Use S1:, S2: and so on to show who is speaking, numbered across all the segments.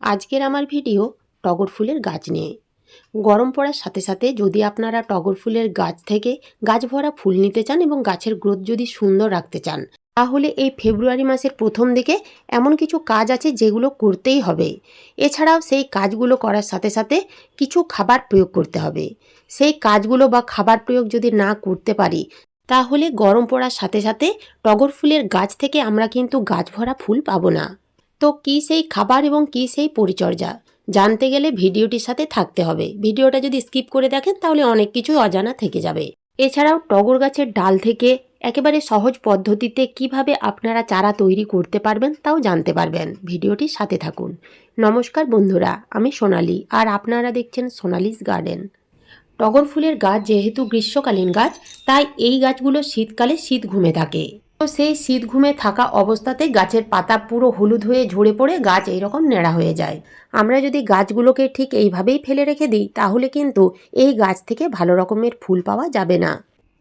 S1: আজকের আমার ভিডিও টগর ফুলের গাছ নিয়ে। গরম পড়ার সাথে সাথে যদি আপনারা টগর ফুলের গাছ থেকে গাছ ভরা ফুল নিতে চান এবং গাছের গ্রোথ যদি সুন্দর রাখতে চান, তাহলে এই ফেব্রুয়ারি মাসের প্রথম দিকে এমন কিছু কাজ আছে যেগুলো করতেই হবে। এছাড়াও সেই কাজগুলো করার সাথে সাথে কিছু খাবার প্রয়োগ করতে হবে। সেই কাজগুলো বা খাবার প্রয়োগ যদি না করতে পারি, তাহলে গরম পড়ার সাথে সাথে টগর ফুলের গাছ থেকে আমরা কিন্তু গাছ ভরা ফুল পাবো না। তো কী সেই খাবার এবং কী সেই পরিচর্যা? জানতে গেলে ভিডিওটির সাথে থাকতে হবে। ভিডিওটা যদি স্কিপ করে দেখেন, তাহলে অনেক কিছুই অজানা থেকে যাবে। এছাড়াও টগর গাছের ডাল থেকে একেবারে সহজ পদ্ধতিতে কীভাবে আপনারা চারা তৈরি করতে পারবেন, তাও জানতে পারবেন। ভিডিওটির সাথে থাকুন। নমস্কার বন্ধুরা, আমি সোনালি, আর আপনারা দেখছেন সোনালিস গার্ডেন। টগর ফুলের গাছ যেহেতু গ্রীষ্মকালীন গাছ, তাই এই গাছগুলো শীতকালে শীত ঘুমে থাকে। সেই শীত ঘুমে থাকা অবস্থাতে গাছের পাতা পুরো হলুদ হয়ে ঝরে পড়ে গাছ এইরকম নেড়া হয়ে যায়। আমরা যদি গাছগুলোকে ঠিক এইভাবেই ফেলে রেখে দিই, তাহলে কিন্তু এই গাছ থেকে ভালো রকমের ফুল পাওয়া যাবে না।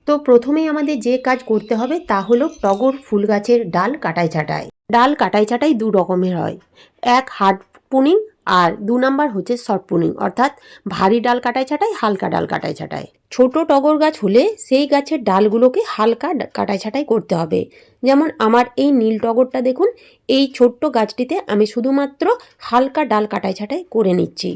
S1: তো প্রথমেই আমাদের যে কাজ করতে হবে তা হলো টগর ফুল গাছের ডাল কাটাই ছাটাই ডাল কাটাই ছাটাই দু রকমের হয়। এক হার্ড পুনিং আর দু নাম্বার হচ্ছে শর্ট অর্থাৎ ভারী ডাল কাটায় ছাটাই হালকা ডাল কাটায় ছাটাই ছোট টগর গাছ হলে সেই গাছের ডালগুলোকে হালকা কাটাই ছাটাই করতে হবে। যেমন আমার এই নীল টগরটা দেখুন, এই ছোট্ট গাছটিতে আমি শুধুমাত্র হালকা ডাল কাটাই ছাটাই করে নিচ্ছি।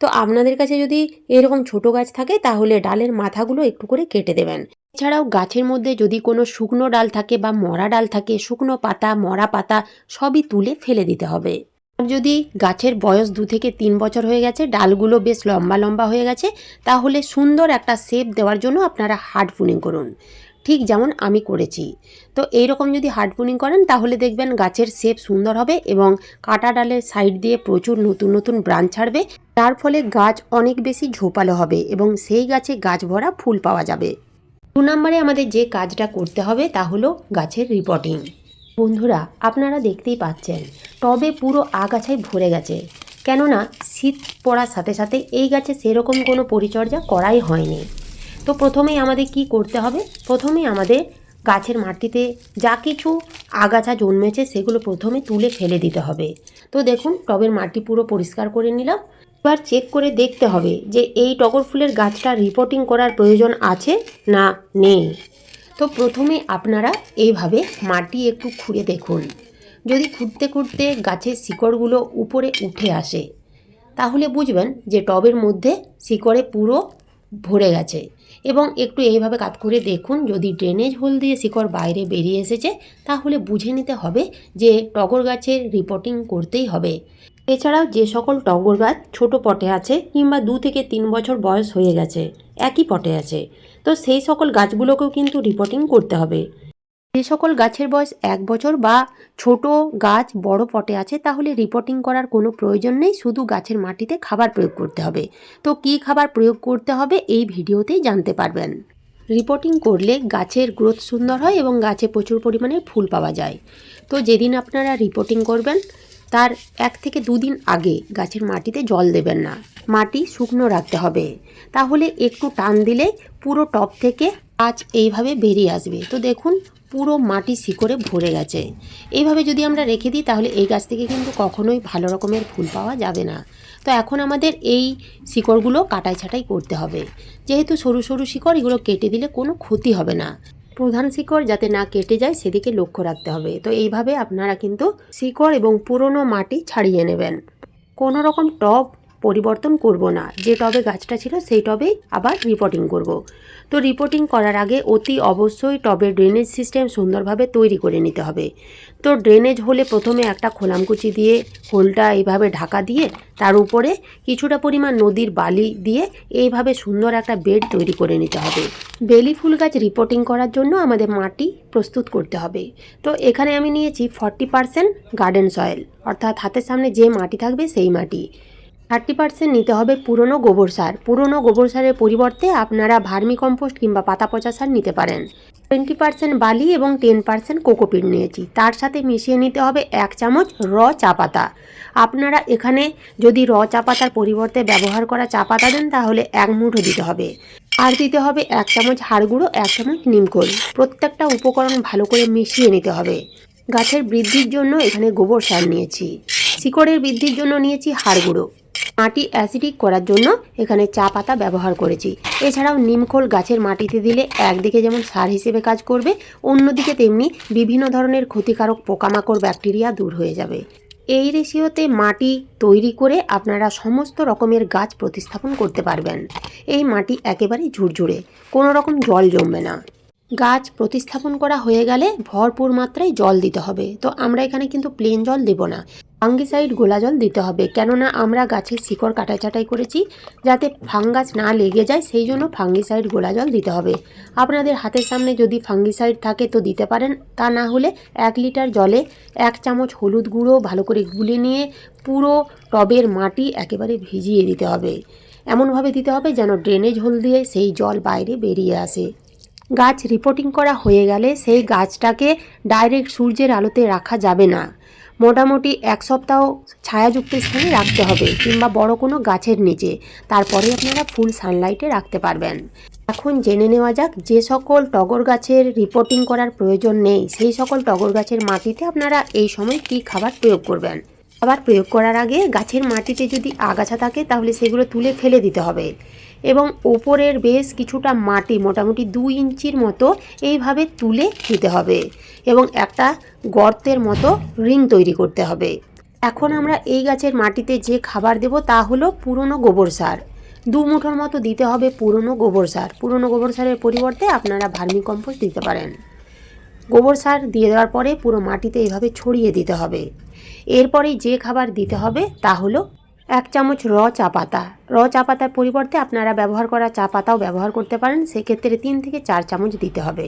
S1: তো আপনাদের কাছে যদি এরকম ছোট গাছ থাকে, তাহলে ডালের মাথাগুলো একটু করে কেটে দেবেন। এছাড়াও গাছের মধ্যে যদি কোনো শুকনো ডাল থাকে বা মরা ডাল থাকে, শুকনো পাতা, মরা পাতা সবই তুলে ফেলে দিতে হবে। যদি গাছের বয়স দু থেকে তিন বছর হয়ে গেছে, ডালগুলো বেশ লম্বা লম্বা হয়ে গেছে, তাহলে সুন্দর একটা শেপ দেওয়ার জন্য আপনারা হার্ড পুনিং করুন। ঠিক যেমন আমি করেছি। তো এই রকম যদি হার্ড পুনিং করেন, তাহলে দেখবেন গাছের শেপ সুন্দর হবে এবং কাটা ডালের সাইড দিয়ে প্রচুর নতুন নতুন ব্রাঞ্চ ছাড়বে। তার ফলে গাছ অনেক বেশি ঝোপালো হবে এবং সেই গাছে গাছ ভরা ফুল পাওয়া যাবে। দু নম্বরে আমাদের যে কাজটা করতে হবে, তা হলো গাছের রিপোর্টিং বন্ধুরা, আপনারা দেখতেই পাচ্ছেন, টবে পুরো আগাছায় ভরে গেছে। কেননা, শীত পড়ার সাথে সাথে এই গাছে সেরকম কোনো পরিচর্যা করাই হয়নি। তো প্রথমেই আমাদের কি করতে হবে? প্রথমেই আমাদের গাছের মাটিতে যা কিছু আগাছা জন্মেছে, সেগুলো প্রথমে তুলে ফেলে দিতে হবে। তো দেখুন, টবের মাটি পুরো পরিষ্কার করে নিলাম। এবার চেক করে দেখতে হবে যে এই টগর ফুলের গাছটা রিপোর্টিং করার প্রয়োজন আছে না নেই। তো প্রথমে আপনারা এইভাবে মাটি একটু খুঁড়ে দেখুন। যদি খুঁড়তে খুঁড়তে গাছের শিকড়গুলো উপরে উঠে আসে, তাহলে বুঝবেন যে টবের মধ্যে শিকড়ে পুরো ভরে গেছে। এবং একটু এইভাবে কাত করে দেখুন, যদি ড্রেনেজ হোল দিয়ে শিকড় বাইরে বেরিয়ে এসেছে, তাহলে বুঝে নিতে হবে যে টগর গাছের রিপোর্টিং করতেই হবে। এছাড়াও যে সকল টগর গাছ ছোট পটে আছে কিংবা দু থেকে তিন বছর বয়স হয়ে গেছে, একই পটে আছে। তো সেই সকল গাছগুলোকেও কিন্তু রিপোর্টিং করতে হবে। যে সকল গাছের বয়স এক বছর বা ছোট গাছ বড় পটে আছে, তাহলে রিপোর্টিং করার কোনো প্রয়োজন নেই, শুধু গাছের মাটিতে খাবার প্রয়োগ করতে হবে। তো কী খাবার প্রয়োগ করতে হবে এই ভিডিওতেই জানতে পারবেন। রিপোর্টিং করলে গাছের গ্রোথ সুন্দর হয় এবং গাছে প্রচুর পরিমাণে ফুল পাওয়া যায়। তো যেদিন আপনারা রিপোর্টিং করবেন তার এক থেকে দুদিন আগে গাছের মাটিতে জল দেবেন না। মাটি শুকনো রাখতে হবে। তাহলে একটু টান দিলে পুরো টপ থেকে গাছ এইভাবে বেরিয়ে আসবে। তো দেখুন, পুরো মাটি শিকড়ে ভরে গেছে। এইভাবে যদি আমরা রেখে দিই, তাহলে এই গাছ থেকে কিন্তু কখনোই ভালো রকমের ফুল পাওয়া যাবে না। তো এখন আমাদের এই শিকড়গুলো কাটাই ছাটাই করতে হবে। যেহেতু সরু সরু শিকড়, এগুলো কেটে দিলে কোনো ক্ষতি হবে না। প্রধান শিকড় যাতে না কেটে যায়, সেদিকে লক্ষ্য রাখতে হবে। তো এইভাবে আপনারা কিন্তু শিকড় এবং পুরনো মাটি ছাড়িয়ে নেবেন। কোনো রকম টব পরিবর্তন করব না। যে টবে গাছটা ছিল সেই টবেই আবার রিপোর্টিং করব। তো রিপোর্টিং করার আগে অতি অবশ্যই টবের ড্রেনেজ সিস্টেম সুন্দরভাবে তৈরি করে নিতে হবে। তো ড্রেনেজ হলে প্রথমে একটা খোলামকুচি দিয়ে হোলটা এইভাবে ঢাকা দিয়ে, তার উপরে কিছুটা পরিমাণ নদীর বালি দিয়ে এইভাবে সুন্দর একটা বেড তৈরি করে নিতে হবে। বেলি ফুল গাছ রিপোর্টিং করার জন্য আমাদের মাটি প্রস্তুত করতে হবে। তো এখানে আমি নিয়েছি ফর্টি পারসেন্ট গার্ডেন সয়েল অর্থাৎ হাতের সামনে যে মাটি থাকবে সেই মাটি। থার্টি পার্সেন্ট নিতে হবে পুরনো গোবর সার। পুরনো গোবর সারের পরিবর্তে আপনারা ভার্মি কম্পোস্ট কিংবা পাতা পচা সার নিতে পারেন। টোয়েন্টি পার্সেন্ট বালি এবং টেন পার্সেন্ট কোকোপিট নিয়েছি। তার সাথে মিশিয়ে নিতে হবে এক চামচ র চা পাতা। আপনারা এখানে যদি র চা পাতার পরিবর্তে ব্যবহার করা চা পাতা দেন, তাহলে এক মুঠো দিতে হবে। আর দিতে হবে এক চামচ হাড়গুঁড়ো এক চামচ নিমকোল প্রত্যেকটা উপকরণ ভালো করে মিশিয়ে নিতে হবে। গাছের বৃদ্ধির জন্য এখানে গোবর সার নিয়েছি। শিকড়ের বৃদ্ধির জন্য নিয়েছি হাড় গুঁড়ো। মাটি অ্যাসিডিক করার জন্য এখানে চা পাতা ব্যবহার করেছি। এছাড়াও নিমখোল গাছের মাটিতে দিলে একদিকে যেমন সার হিসেবে কাজ করবে, অন্যদিকে তেমনি বিভিন্ন ধরনের ক্ষতিকারক পোকামাকড় ব্যাকটেরিয়া দূর হয়ে যাবে। এই রেশিওতে মাটি তৈরি করে আপনারা সমস্ত রকমের গাছ প্রতিস্থাপন করতে পারবেন। এই মাটি একেবারেই ঝুরঝুরে, কোনো রকম জল জমবে না। গাছ প্রতিস্থাপন করা হয়ে গেলে ভরপুর মাত্রায় জল দিতে হবে। তো আমরা এখানে কিন্তু প্লেন জল দেব না। ফাঙ্গিসাইড গোলা জল দিতে হবে। কেননা আমরা গাছের শিকড় কাটাই ছাটাই করেছি যাতে ফাঙ্গাস না লেগে যায়, সেই জন্য ফাঙ্গিসাইড গোলা জল দিতে হবে। আপনাদের হাতের সামনে যদি ফাঙ্গিসাইড থাকে তো দিতে পারেন। তা না হলে এক লিটার জলে এক চামচ হলুদ গুঁড়ো ভালো করে গুলে নিয়ে পুরো টবের মাটি একেবারে ভিজিয়ে দিতে হবে। এমনভাবে দিতে হবে যেন ড্রেনেজ হোল দিয়ে সেই জল বাইরে বেরিয়ে আসে। গাছ রিপোর্টিং করা হয়ে গেলে সেই গাছটাকে ডাইরেক্ট সূর্যের আলোতে রাখা যাবে না। মোটামুটি এক সপ্তাহ ছায়াযুক্ত স্থানে রাখতে হবে কিংবা বড় কোনো গাছের নিচে। তারপরে আপনারা ফুল সানলাইটে রাখতে পারবেন। এখন জেনে নেওয়া যাক যে সকল টগর গাছের রিপোর্টিং করার প্রয়োজন নেই, সেই সকল টগর গাছের মাটিতে আপনারা এই সময় কী খাবার প্রয়োগ করবেন? খাবার প্রয়োগ করার আগে গাছের মাটিতে যদি আগাছা থাকে তাহলে সেগুলো তুলে ফেলে দিতে হবে। এবং ওপরের বেশ কিছুটা মাটি, মোটামুটি দুই ইঞ্চির মতো এইভাবে তুলে দিতে হবে এবং একটা গর্তের মতো রিং তৈরি করতে হবে। এখন আমরা এই গাছের মাটিতে যে খাবার দেব তা হলো পুরনো গোবর সার। দু মুঠোর মতো দিতে হবে পুরনো গোবর সার। পুরনো গোবর সারের পরিবর্তে আপনারা ভার্মি কম্পোস্ট দিতে পারেন। গোবর সার দিয়ে দেওয়ার পরে পুরো মাটিতে এইভাবে ছড়িয়ে দিতে হবে। এরপরে যে খাবার দিতে হবে তা হলো এক চামচ র চা পাতা। র চা পাতার পরিবর্তে আপনারা ব্যবহার করা চা পাতাও ব্যবহার করতে পারেন, সেক্ষেত্রে তিন থেকে চার চামচ দিতে হবে।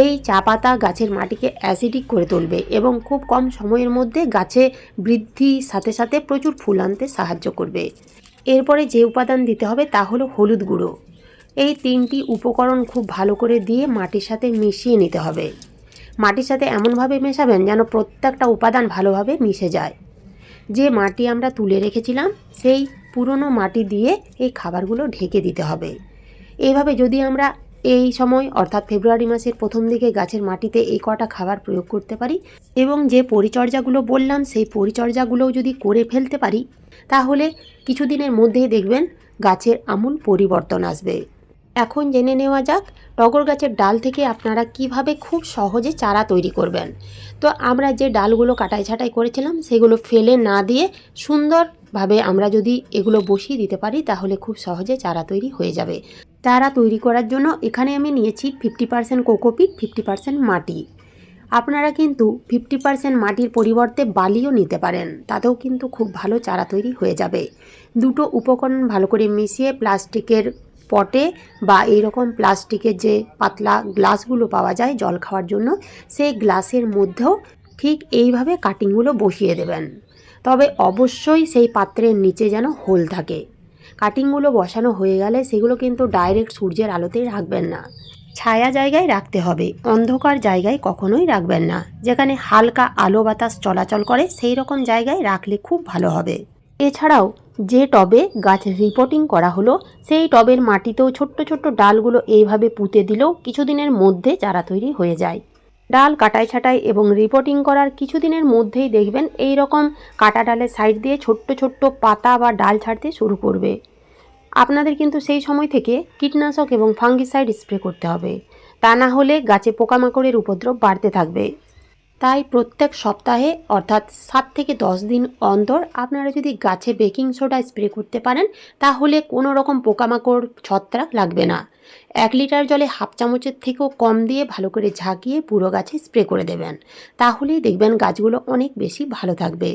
S1: এই চা পাতা গাছের মাটিকে অ্যাসিডিক করে তুলবে এবং খুব কম সময়ের মধ্যে গাছে বৃদ্ধি সাথে সাথে প্রচুর ফুল আনতে সাহায্য করবে। এরপরে যে উপাদান দিতে হবে তা হলো হলুদ গুঁড়ো। এই তিনটি উপকরণ খুব ভালো করে দিয়ে মাটির সাথে মিশিয়ে নিতে হবে। মাটির সাথে এমনভাবে মেশাবেন যেন প্রত্যেকটা উপাদান ভালোভাবে মিশে যায়। যে মাটি আমরা তুলে রেখেছিলাম, সেই পুরনো মাটি দিয়ে এই খাবারগুলো ঢেকে দিতে হবে। এইভাবে যদি আমরা এই সময়, অর্থাৎ ফেব্রুয়ারি মাসের প্রথম দিকে গাছের মাটিতে এই কটা খাবার প্রয়োগ করতে পারি এবং যে পরিচর্যাগুলো বললাম, সেই পরিচর্যাগুলোও যদি করে ফেলতে পারি, তাহলে কিছুদিনের মধ্যেই দেখবেন গাছের আমূল পরিবর্তন আসবে। এখন জেনে নেওয়া যাক টগর গাছের ডাল থেকে আপনারা কীভাবে খুব সহজে চারা তৈরি করবেন। তো আমরা যে ডালগুলো কাটাই ছাটাই করেছিলাম, সেগুলো ফেলে না দিয়ে সুন্দরভাবে আমরা যদি এগুলো বসিয়ে দিতে পারি, তাহলে খুব সহজে চারা তৈরি হয়ে যাবে। চারা তৈরি করার জন্য এখানে আমি নিয়েছি fifty percent cocopeat, fifty percent মাটি। আপনারা কিন্তু ফিফটি পার্সেন্ট মাটির পরিবর্তে বালিও নিতে পারেন, তাতেও কিন্তু খুব ভালো চারা তৈরি হয়ে যাবে। দুটো উপকরণ ভালো করে মিশিয়ে প্লাস্টিকের পটে বা এইরকম প্লাস্টিকের যে পাতলা গ্লাসগুলো পাওয়া যায় জল খাওয়ার জন্য, সেই গ্লাসের মধ্যেও ঠিক এইভাবে কাটিংগুলো বসিয়ে দেবেন। তবে অবশ্যই সেই পাত্রের নিচে যেন হোল থাকে। কাটিংগুলো বসানো হয়ে গেলে সেগুলো কিন্তু ডাইরেক্ট সূর্যের আলোতে রাখবেন না। ছায়া জায়গায় রাখতে হবে, অন্ধকার জায়গায় কখনোই রাখবেন না। যেখানে হালকা আলো বাতাস চলাচল করে সেই রকম জায়গায় রাখলে খুব ভালো হবে। এছাড়াও যে টবে গাছ রিপোর্টিং করা হলো, সেই টবের মাটিতেও ছোট্ট ছোট্ট ডালগুলো এইভাবে পুঁতে দিলেও কিছুদিনের মধ্যে চারা তৈরি হয়ে যায়। ডাল কাটাই ছাটাই এবং রিপোর্টিং করার কিছুদিনের মধ্যেই দেখবেন এই রকম কাটা ডালের সাইড দিয়ে ছোট্ট ছোট্ট পাতা বা ডাল ছাড়তে শুরু করবে। আপনাদের কিন্তু সেই সময় থেকে কীটনাশক এবং ফাঙ্গিসাইড স্প্রে করতে হবে। তা না হলে গাছে পোকামাকড়ের উপদ্রব বাড়তে থাকবে। তাই প্রত্যেক সপ্তাহে, অর্থাৎ সাত থেকে দশ দিন অন্তর আপনারা যদি গাছে বেকিং সোডা স্প্রে করতে পারেন, তাহলে কোনো রকম পোকামাকড়, ছত্রাক লাগবে না। এক লিটার জলে হাফ চামচের থেকেও কম দিয়ে ভালো করে ঝাঁকিয়ে পুরো গাছে স্প্রে করে দেবেন। তাহলেই দেখবেন গাছগুলো অনেক বেশি ভালো থাকবে।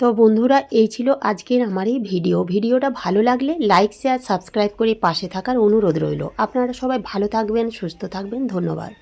S1: তো বন্ধুরা, এই ছিল আজকের আমার এই ভিডিও। ভিডিওটা ভালো লাগলে লাইক, শেয়ার, সাবস্ক্রাইব করে পাশে থাকার অনুরোধ রইল। আপনারা সবাই ভালো থাকবেন, সুস্থ থাকবেন। ধন্যবাদ।